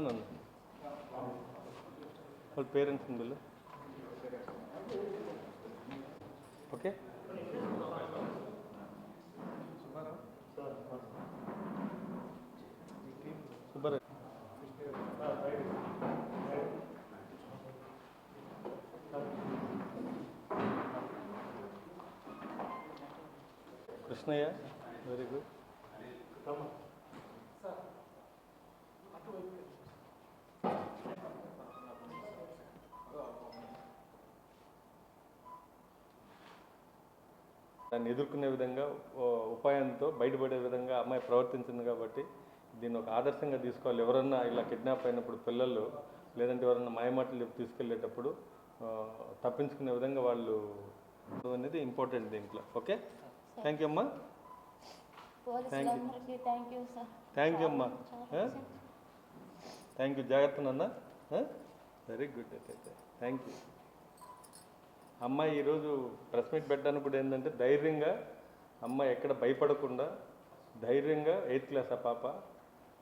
నన్ను వాళ్ళ parents bill okay. Subbarao. Krishnaiah very good. దాన్ని ఎదుర్కొనే విధంగా ఉపాయంతో బయటపడే విధంగా అమ్మాయి ప్రవర్తించింది కాబట్టి దీన్ని ఒక ఆదర్శంగా తీసుకోవాలి. ఎవరన్నా ఇలా కిడ్నాప్ అయినప్పుడు పిల్లలు లేదంటే ఎవరన్నా మాయమాటలు చెప్పి తీసుకెళ్ళేటప్పుడు తప్పించుకునే విధంగా వాళ్ళు అనేది ఇంపార్టెంట్ దీంట్లో. ఓకే థ్యాంక్ యూ అమ్మా. Thank you sir thank you అమ్మా. థ్యాంక్ యూ జాగ్రత్త నాన్న. వెరీ గుడ్ అయితే థ్యాంక్ యూ అమ్మాయి ఈరోజు ప్రెస్ మీట్ పెట్టడానికి కూడా ఏంటంటే ధైర్యంగా అమ్మాయి ఎక్కడ భయపడకుండా ధైర్యంగా ఎయిత్ క్లాస్ ఆ పాప.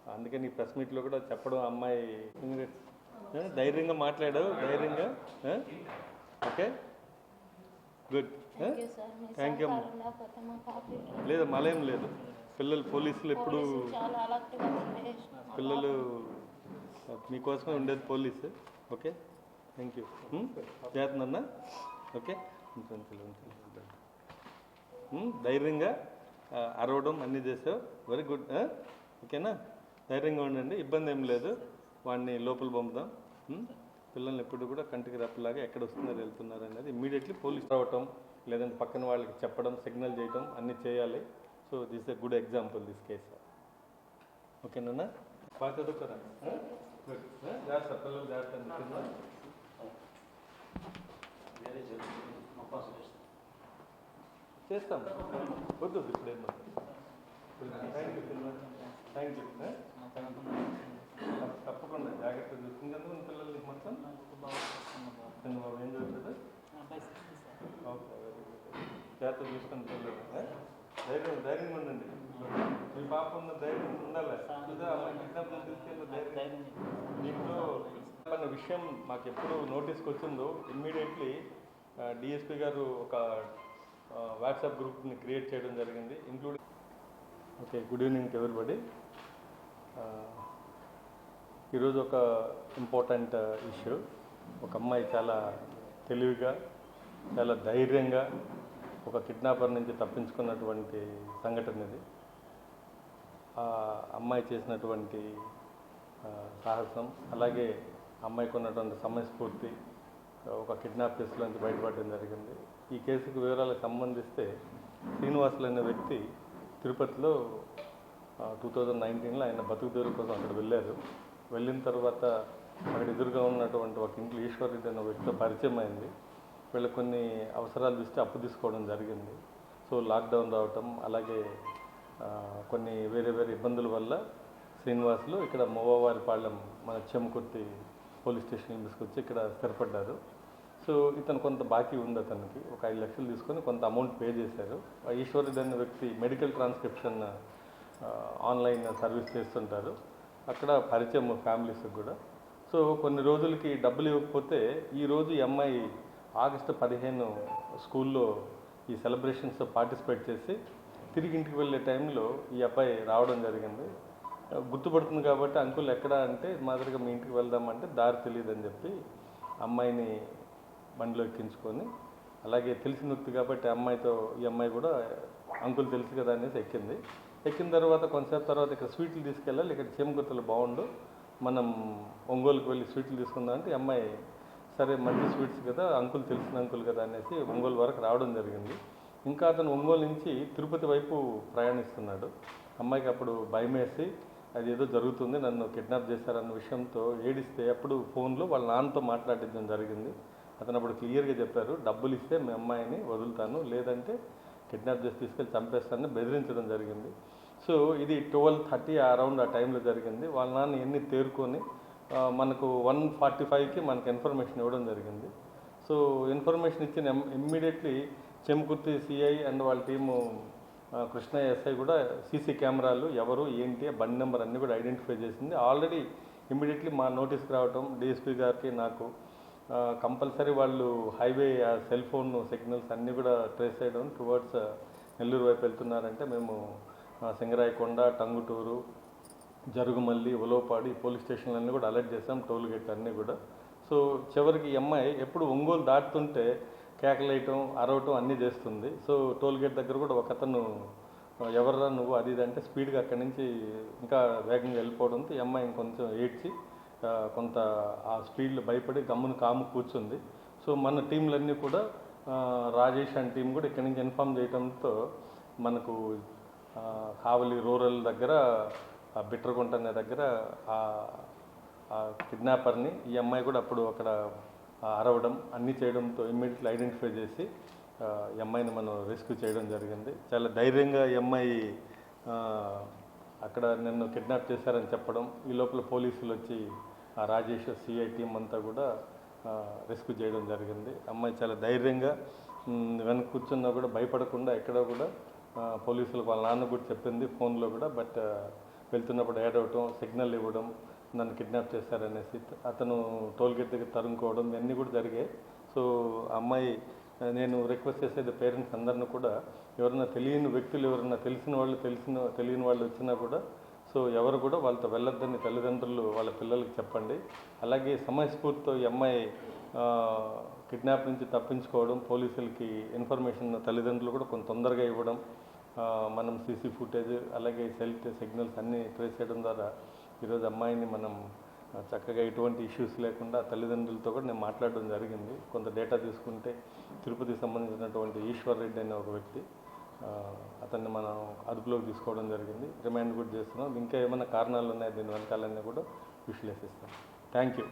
అందుకని ఈ ప్రెస్ మీట్లో కూడా చెప్పడం అమ్మాయి ధైర్యంగా మాట్లాడావు ధైర్యంగా ఓకే? గుడ్ థ్యాంక్ యూ అమ్మా. లేదు మళ్ళేం లేదు. పిల్లలు పోలీసులు ఎప్పుడు పిల్లలు మీకోసమే ఉండేది పోలీసు. ఓకే? థ్యాంక్ యూ చేస్తుందన్న ఓకే? ధైర్యంగా అరవడం అన్నీ చేసావు. వెరీ గుడ్ ఓకేనా? ధైర్యంగా ఉండండి ఇబ్బంది ఏం లేదు. వాడిని లోపల పంపుదాం. పిల్లల్ని ఎప్పుడు కూడా కంటికి రప్పలాగా ఎక్కడ వస్తున్నారు వెళ్తున్నారు అనేది ఇమీడియట్లీ పోలీస్ రావటం లేదంటే పక్కన వాళ్ళకి చెప్పడం సిగ్నల్ చేయటం అన్నీ చేయాలి. So this a good example this case ఓకేనా? బాగా చదువుకోరా? జాగ్రత్త పిల్లలు జాగ్రత్త అండి. కింద. చేస్తాం. వద్దు ఇప్పుడు ఏం థ్యాంక్ యూ థ్యాంక్ యూ తప్పకుండా జాగ్రత్త చూసుకుంటే పిల్లల్ని మొత్తం? చిన్న బాబు ఏం చదువుతుంది ఓకే జాగ్రత్త చూసుకుని పిల్లలు ధైర్యం ధైర్యంగా ఉండండి. మీ పాప ఉన్న ధైర్యం ఉండాలి. ధైర్యం. దీంట్లో అన్న విషయం మాకు ఎప్పుడు నోటీస్కి వచ్చిందో ఇమ్మీడియట్లీ డిఎస్పీ గారు ఒక వాట్సాప్ గ్రూప్ని క్రియేట్ చేయడం జరిగింది ఇంక్లూడింగ్ ఓకే గుడ్ ఈవినింగ్ ఎవరిబడి. ఈరోజు ఒక ఇంపార్టెంట్ ఇష్యూ. ఒక అమ్మాయి చాలా తెలివిగా చాలా ధైర్యంగా ఒక కిడ్నాపర్ నుంచి తప్పించుకున్నటువంటి సంఘటన ఇది. ఆ అమ్మాయి చేసినటువంటి సాహసం అలాగే అమ్మాయికి ఉన్నటువంటి సమయస్ఫూర్తి ఒక కిడ్నాప్ కేసులో నుంచి బయటపడడం జరిగింది. ఈ కేసుకు వివరాలకు సంబంధిస్తే శ్రీనివాసులు అనే వ్యక్తి తిరుపతిలో టూ థౌజండ్ నైన్టీన్లో ఆయన బతుకుదేరు కోసం అక్కడ వెళ్ళారు. వెళ్ళిన తర్వాత అక్కడ ఎదురుగా ఉన్నటువంటి ఒక ఇంట్లో ఈశ్వరుడు అనే వ్యక్తితో పరిచయం అయింది. వీళ్ళకి కొన్ని అవసరాలు ఇస్తే అప్పు తీసుకోవడం జరిగింది. సో లాక్డౌన్ రావటం అలాగే కొన్ని వేరే వేరే ఇబ్బందుల వల్ల శ్రీనివాసులు ఇక్కడ మూవవారిపాళెం మన చెమకుర్తి పోలీస్ స్టేషన్ తీసుకొచ్చి ఇక్కడ స్థిరపడ్డారు. సో ఇతను కొంత బాకీ ఉంది అతనికి. ఒక ఐదు లక్షలు తీసుకొని కొంత అమౌంట్ పే చేశారు. ఈశ్వరుడు అనే వ్యక్తి మెడికల్ ట్రాన్స్క్రిప్షన్ ఆన్లైన్ సర్వీస్ చేస్తుంటారు. అక్కడ పరిచయం ఫ్యామిలీస్కి కూడా. సో కొన్ని రోజులకి డబ్బులు ఇవ్వకపోతే ఈరోజు ఈ అమ్మాయి ఆగస్టు పదిహేను స్కూల్లో ఈ సెలబ్రేషన్స్ పార్టిసిపేట్ చేసి తిరిగి ఇంటికి వెళ్ళే టైంలో ఈ అబ్బాయి రావడం జరిగింది. గుర్తుపడుతుంది కాబట్టి అంకుల్ ఎక్కడ అంటే మాదిరిగా మీ ఇంటికి వెళ్దామంటే దారి తెలియదని చెప్పి అమ్మాయిని బండిలో ఎక్కించుకొని అలాగే తెలిసిన వ్యక్తి కాబట్టి అమ్మాయితో ఈ అమ్మాయి కూడా అంకుల్ తెలుసు కదా అనేసి ఎక్కింది. ఎక్కిన తర్వాత కొంతసేపు తర్వాత ఇక్కడ స్వీట్లు తీసుకెళ్ళాలి ఇక్కడ చేమగుర్తలు బాగుండు మనం ఒంగోలుకి వెళ్ళి స్వీట్లు తీసుకుందాం అంటే అమ్మాయి సరే మంచి స్వీట్స్ కదా అంకుల్ తెలిసిన అంకుల్ కదా అనేసి ఒంగోలు వరకు రావడం జరిగింది. ఇంకా అతను ఒంగోలు నుంచి తిరుపతి వైపు ప్రయాణిస్తున్నాడు. అమ్మాయికి అప్పుడు భయం వేసి అది ఏదో జరుగుతుంది నన్ను కిడ్నాప్ చేశారన్న విషయంతో ఏడిస్తే అప్పుడు ఫోన్లో వాళ్ళ నాన్నతో మాట్లాడించడం జరిగింది. అతను అప్పుడు క్లియర్గా చెప్పారు డబ్బులు ఇస్తే మీ అమ్మాయిని వదులుతాను లేదంటే కిడ్నాప్ చేసి తీసుకెళ్ళి చంపేస్తానని బెదిరించడం జరిగింది. సో ఇది ట్వెల్వ్ థర్టీ అరౌండ్ ఆ టైంలో జరిగింది. వాళ్ళ నాన్న ఎన్ని తేరుకొని మనకు వన్ ఫార్టీ ఫైవ్కి మనకు ఇన్ఫర్మేషన్ ఇవ్వడం జరిగింది. సో ఇన్ఫర్మేషన్ ఇచ్చిన ఇమ్మీడియట్లీ చెంకుర్తి సిఐ అండ్ వాళ్ళ టీము కృష్ణ ఎస్ఐ కూడా సీసీ కెమెరాలు ఎవరు ఏంటి బండి నెంబర్ అన్నీ కూడా ఐడెంటిఫై చేసింది. ఆల్రెడీ ఇమీడియట్లీ మా నోటీస్కి రావటం డిఎస్పీ గారికి నాకు కంపల్సరీ వాళ్ళు హైవే ఆ సెల్ ఫోన్ సిగ్నల్స్ అన్నీ కూడా ట్రేస్ చేయడం టువర్డ్స్ నెల్లూరు వైపు వెళ్తున్నారంటే మేము సింగరాయకొండ టంగుటూరు జరుగుమల్లి ఉలవపాడి పోలీస్ స్టేషన్లన్నీ కూడా అలర్ట్ చేసాం టోల్గేట్ అన్నీ కూడా. సో చివరికి ఈ అమ్మాయి ఎప్పుడు ఒంగోలు దాటుతుంటే కేకలేయటం అరవటం అన్నీ చేస్తుంది. సో టోల్ గేట్ దగ్గర కూడా ఒక అతను ఎవర్రా నువ్వు? అది ఇది అంటే స్పీడ్గా అక్కడి నుంచి ఇంకా వేగంగా వెళ్ళిపోవడంతో ఈ అమ్మాయి ఇంకొంచెం ఏడ్చి కొంత ఆ స్పీడ్లో భయపడి గమ్మును కాము కూర్చుంది. సో మన టీంలన్నీ కూడా రాజేష్ అండ్ టీం కూడా ఇక్కడి నుంచి ఇన్ఫామ్ చేయడంతో మనకు కావలి రూరల్ దగ్గర ఆ బిట్రగుంట అనే దగ్గర ఆ కిడ్నాపర్ని ఈ అమ్మాయి కూడా అప్పుడు అక్కడ అరవడం అన్నీ చేయడంతో ఇమ్మీడియట్లీ ఐడెంటిఫై చేసి ఆ, అమ్మాయిని మనం రెస్క్యూ చేయడం జరిగింది. చాలా ధైర్యంగా ఈ అమ్మాయి అక్కడ నన్ను కిడ్నాప్ చేశారని చెప్పడం ఈ లోపల పోలీసులు వచ్చి ఆ రాజేష్ సిఐ టీం అంతా కూడా రెస్క్యూ చేయడం జరిగింది. అమ్మాయి చాలా ధైర్యంగా వెనక కూర్చున్నా కూడా భయపడకుండా ఎక్కడ కూడా పోలీసులకు వాళ్ళ నాన్న కూడా చెప్పింది ఫోన్లో కూడా బట్ వెళ్తున్నప్పుడు యాడ్ అవ్వటం సిగ్నల్ ఇవ్వడం నన్ను కిడ్నాప్ చేశారనేసి అతను టోల్ గేట్ దగ్గర తరుముకోవడం ఇవన్నీ కూడా జరిగాయి. సో ఆ అమ్మాయి నేను రిక్వెస్ట్ చేసేది పేరెంట్స్ అందరిని కూడా ఎవరైనా తెలియని వ్యక్తులు ఎవరైనా తెలిసిన వాళ్ళు తెలిసిన తెలియని వాళ్ళు వచ్చినా కూడా సో ఎవరు కూడా వాళ్ళతో వెళ్ళొద్దని తల్లిదండ్రులు వాళ్ళ పిల్లలకి చెప్పండి. అలాగే సమయస్ఫూర్తితో ఈ అమ్మాయి కిడ్నాప్ నుంచి తప్పించుకోవడం పోలీసులకి ఇన్ఫర్మేషన్ తల్లిదండ్రులు కూడా కొంత తొందరగా ఇవ్వడం మనం సీసీ ఫుటేజ్ అలాగే సెల్ సిగ్నల్స్ అన్నీ ట్రేస్ చేయడం ద్వారా ఈరోజు అమ్మాయిని మనం చక్కగా ఎటువంటి ఇష్యూస్ లేకుండా తల్లిదండ్రులతో కూడా నేను మాట్లాడడం జరిగింది. కొంత డేటా తీసుకుంటే తిరుపతికి సంబంధించినటువంటి ఈశ్వర్ రెడ్డి అనే ఒక వ్యక్తి అతన్ని మనం అదుపులోకి తీసుకోవడం జరిగింది. రిమైండ్ కూడా చేస్తున్నాం. ఇంకా ఏమైనా కారణాలు ఉన్నాయి? దీని వెనకాలన్నీ కూడా విశ్లేషిస్తాం. Thank you